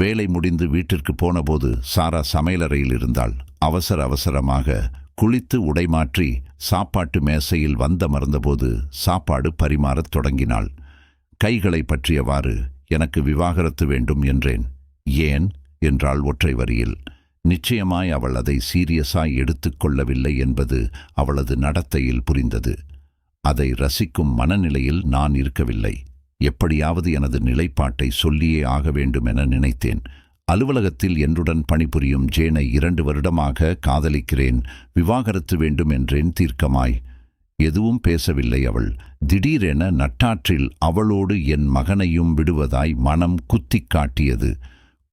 வேலை முடிந்து வீட்டிற்கு போனபோது சாரா சமையலறையில் இருந்தாள். அவசர அவசரமாக குளித்து உடைமாற்றி சாப்பாட்டு மேசையில் வந்த மறந்தபோது சாப்பாடு பரிமாறத் தொடங்கினாள். கைகளை பற்றியவாறு எனக்கு விவாகரத்து வேண்டும் என்றேன். ஏன்? என்றாள் ஒற்றை வரியில். நிச்சயமாய் அவள் அதை சீரியஸாய் எடுத்துக்கொள்ளவில்லை என்பது அவளது நடத்தையில் புரிந்தது. அதை ரசிக்கும் மனநிலையில் நான் இருக்கவில்லை. எப்படியாவது எனது நிலைப்பாட்டை சொல்லியே ஆக வேண்டும் என நினைத்தேன். அலுவலகத்தில் என்னுடன் பணிபுரியும் ஜேனை இரண்டு வருடமாக காதலிக்கிறேன். விவாகரத்து வேண்டும் என்றேன் தீர்க்கமாய். எதுவும் பேசவில்லை அவள். திடீரென நட்டாற்றில் அவளோடு என் மகனையும் விடுவதாய் மனம் குத்தி காட்டியது.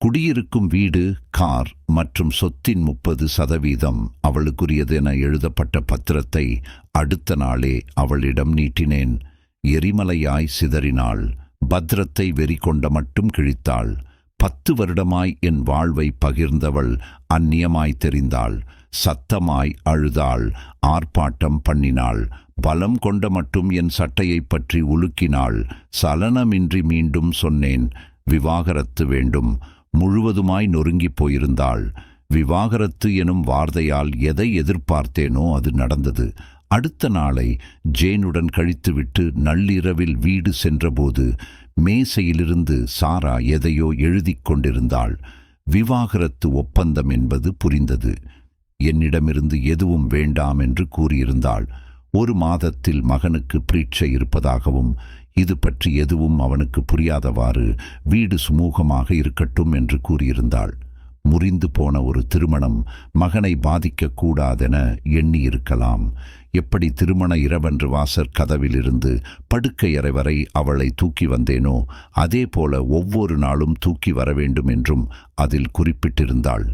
குடியிருக்கும் வீடு கார் மற்றும் சொத்தின் முப்பது சதவீதம் அவளுக்குரியதென எழுதப்பட்ட பத்திரத்தை அடுத்த நாளே அவளிடம் நீட்டினேன். எரிமலையாய் சிதறினாள். பத்திரத்தை வெறி கொண்ட மட்டும் கிழித்தாள். பத்து வருடமாய் என் வாழ்வை பகிர்ந்தவள் அந்நியமாய் தெரிந்தாள். சத்தமாய் அழுதாள். ஆர்ப்பாட்டம் பண்ணினாள். பலம் கொண்ட மட்டும் என் சட்டையைப் பற்றி உலுக்கினாள். சலனமின்றி மீண்டும் சொன்னேன் விவாகரத்து வேண்டும். முழுவதுமாய் நொறுங்கிப் போயிருந்தாள். விவாகரத்து எனும் வார்த்தையால் எதை எதிர்பார்த்தேனோ அது நடந்தது. அடுத்த நாளை ஜேனுடன் கழித்துவிட்டு நள்ளிரவில் வீடு சென்றபோது மேசையிலிருந்து சாரா எதையோ எழுதிக் கொண்டிருந்தாள். விவாகரத்து ஒப்பந்தம் என்பது புரிந்தது. என்னிடமிருந்து எதுவும் வேண்டாம் என்று கூறியிருந்தாள். ஒரு மாதத்தில் மகனுக்கு பிரீட்சை இருப்பதாகவும் இது பற்றி எதுவும் அவனுக்கு புரியாதவாறு வீடு சுமூகமாக இருக்கட்டும் என்று கூறியிருந்தாள். முறிந்து போன ஒரு திருமணம் மகனை பாதிக்கக்கூடாதென எண்ணியிருக்கலாம். எப்படி திருமண இரவன்று வாசற் கதவிலிருந்து படுக்கை அறை வரை அவளை தூக்கி வந்தேனோ அதே போல ஒவ்வொரு நாளும் தூக்கி வர வேண்டும் என்றும் அதில் குறிப்பிட்டிருந்தாள்.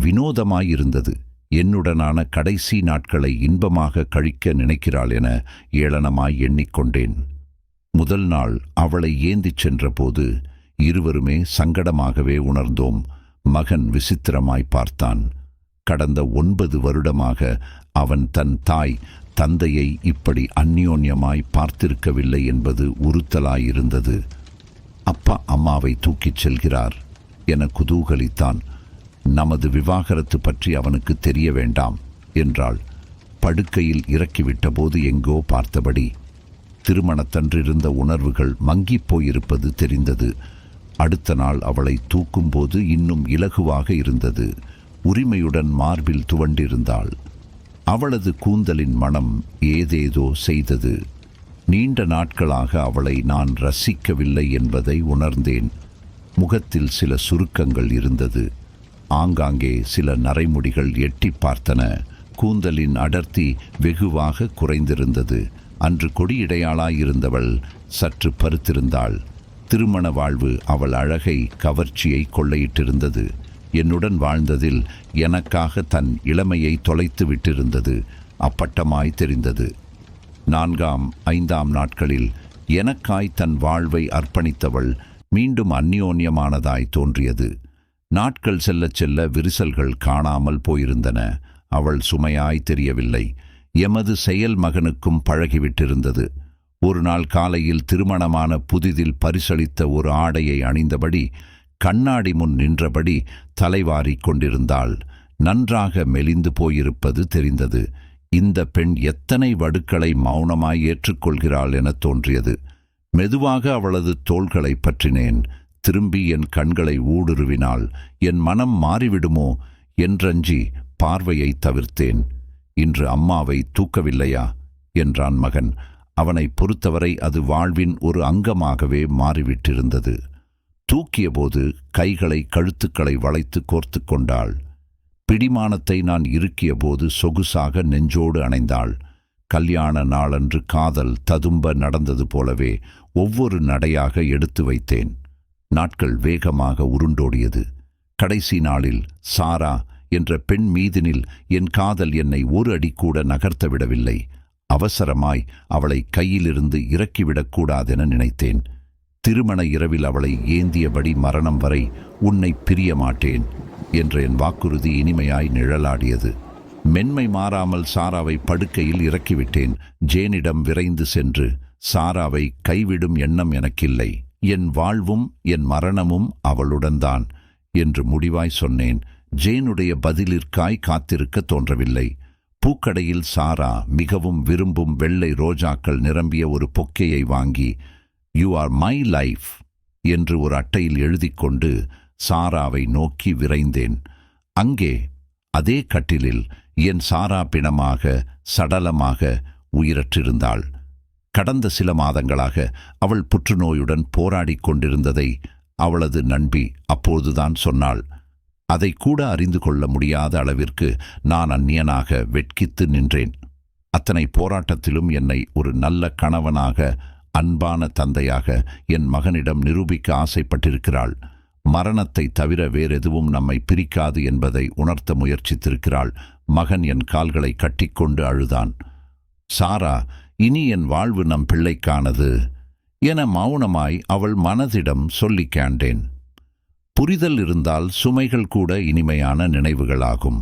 வினோதமாயிருந்தது. என்னுடனான கடைசி நாட்களை இன்பமாக கழிக்க நினைக்கிறாள் என ஏளனமாய் எண்ணிக்கொண்டேன். முதல் நாள் அவளை ஏந்திச் சென்றபோது இருவருமே சங்கடமாகவே உணர்ந்தோம். மகன் விசித்திரமாய் பார்த்தான். கடந்த ஒன்பது வருடமாக அவன் தன் தாய் தந்தையை இப்படி அந்யோன்யமாய் பார்த்திருக்கவில்லை என்பது உறுத்தலாயிருந்தது. அப்பா அம்மாவை தூக்கிச் செல்கிறார் என குதூகலித்தான். நமது விவாகரத்து பற்றி அவனுக்கு தெரிய வேண்டாம் என்றாள். படுக்கையில் இறக்கிவிட்டபோது எங்கோ பார்த்தபடி. திருமணத்தன்றிருந்த உணர்வுகள் மங்கிப் போயிருப்பது தெரிந்தது. அடுத்த நாள் அவளை தூக்கும்போது இன்னும் இலகுவாக இருந்தது. உரிமையுடன் மார்பில் துவண்டிருந்தாள். அவளது கூந்தலின் மனம் ஏதேதோ செய்தது. நீண்ட நாட்களாக அவளை நான் ரசிக்கவில்லை என்பதை உணர்ந்தேன். முகத்தில் சில சுருக்கங்கள் இருந்தது. ஆங்காங்கே சில நரைமுடிகள் எட்டி பார்த்தன. கூந்தலின் அடர்த்தி வெகுவாக குறைந்திருந்தது. அன்று கொடியிடையாளாயிருந்தவள் சற்று பருத்திருந்தாள். திருமண வாழ்வு அவள் அழகை கவர்ச்சியை கொள்ளையிட்டிருந்தது. என்னுடன் வாழ்ந்ததில் எனக்காக தன் இளமையை தொலைத்து விட்டிருந்தது. அப்பட்டமாய் தெரிந்தது. நான்காம் ஐந்தாம் நாட்களில் எனக்காய் தன் வாழ்வை அர்ப்பணித்தவள் மீண்டும் அந்யோன்யமானதாய் தோன்றியது. நாட்கள் செல்லச் செல்ல விரிசல்கள் காணாமல் போயிருந்தன. அவள் சுமையாய் தெரியவில்லை. எமது செயல் மகனுக்கும் பழகிவிட்டிருந்தது. ஒரு நாள் காலையில் திருமணமான புதிதில் பரிசளித்த ஒரு ஆடையை அணிந்தபடி கண்ணாடி முன் நின்றபடி தலைவாரிக் கொண்டிருந்தாள். நன்றாக மெலிந்து போயிருப்பது தெரிந்தது. இந்த பெண் எத்தனை வடுக்களை மௌனமாய் ஏற்றுக்கொள்கிறாள் எனத் தோன்றியது. மெதுவாக அவளது தோள்களை பற்றினேன். திரும்பி என் கண்களை ஊடுருவினாள். என் மனம் மாறிவிடுமோ என்றஞ்சி பார்வையை தவிர்த்தேன். இன்று அம்மாவை தூக்கவில்லையா? என்றான் மகன். அவனை பொறுத்தவரை அது வாழ்வின் ஒரு அங்கமாகவே மாறிவிட்டிருந்தது. தூக்கியபோது கைகளை கழுத்துக்களை வளைத்து கோர்த்து கொண்டாள். பிடிமானத்தை நான் இறுக்கியபோது சொகுசாக நெஞ்சோடு அணைந்தாள். கல்யாண நாளன்று காதல் ததும்ப நடந்தது போலவே ஒவ்வொரு நடையாக எடுத்து வைத்தேன். நாட்கள் வேகமாக உருண்டோடியது. கடைசி நாளில் சாரா என்ற பெண் மீதினில் என் காதல் என்னை ஒரு அடி கூட நகர்த்த விடவில்லை. அவசரமாய் அவளை கையிலிருந்து இறக்கிவிடக்கூடாதென நினைத்தேன். திருமண இரவில் அவளை ஏந்தியபடி மரணம் வரை உன்னை பிரிய மாட்டேன் என்ற என் வாக்குறுதி இனிமையாய் நிழலாடியது. மென்மை மாறாமல் சாராவை படுக்கையில் இறக்கிவிட்டேன். ஜேனிடம் விரைந்து சென்று சாராவை கைவிடும் எண்ணம் எனக்கில்லை. என் வாழ்வும் என் மரணமும் அவளுடன்தான் என்று முடிவாய் சொன்னேன். ஜேனுடைய பதிலிற்காய் காத்திருக்க தோன்றவில்லை. பூக்கடையில் சாரா மிகவும் விரும்பும் வெள்ளை ரோஜாக்கள் நிரம்பிய ஒரு பொக்கையை வாங்கி யூ ஆர் மை லைஃப் என்று ஒரு அட்டையில் எழுதிக் கொண்டு சாராவை நோக்கி விரைந்தேன். அங்கே அதே கட்டிலில் என் சாரா பிணமாக சடலமாக உயிரற்றிருந்தாள். கடந்த சில மாதங்களாக அவள் புற்றுநோயுடன் போராடிக் கொண்டிருந்ததை அவளது நண்பி அப்போதுதான் சொன்னாள். அதை கூட அறிந்து கொள்ள முடியாத அளவிற்கு நான் அந்நியனாக வெட்கித்து நின்றேன். அத்தனை போராட்டத்திலும் என்னை ஒரு நல்ல கணவனாக அன்பான தந்தையாக என் மகனிடம் நிரூபிக்க ஆசைப்பட்டிருக்கிறாள். மரணத்தை தவிர வேறெதுவும் நம்மை பிரிக்காது என்பதை உணர்த்த முயற்சித்திருக்கிறாள். மகன் என் கால்களை கட்டிக்கொண்டு அழுதான். சாரா இனி என் வாழ்வு நம் பிள்ளைக்கானது என மௌனமாய் அவள் மனதிடம் சொல்லிக் கேண்டேன். புரிதல் இருந்தால் சுமைகள் கூட இனிமையான நினைவுகளாகும்.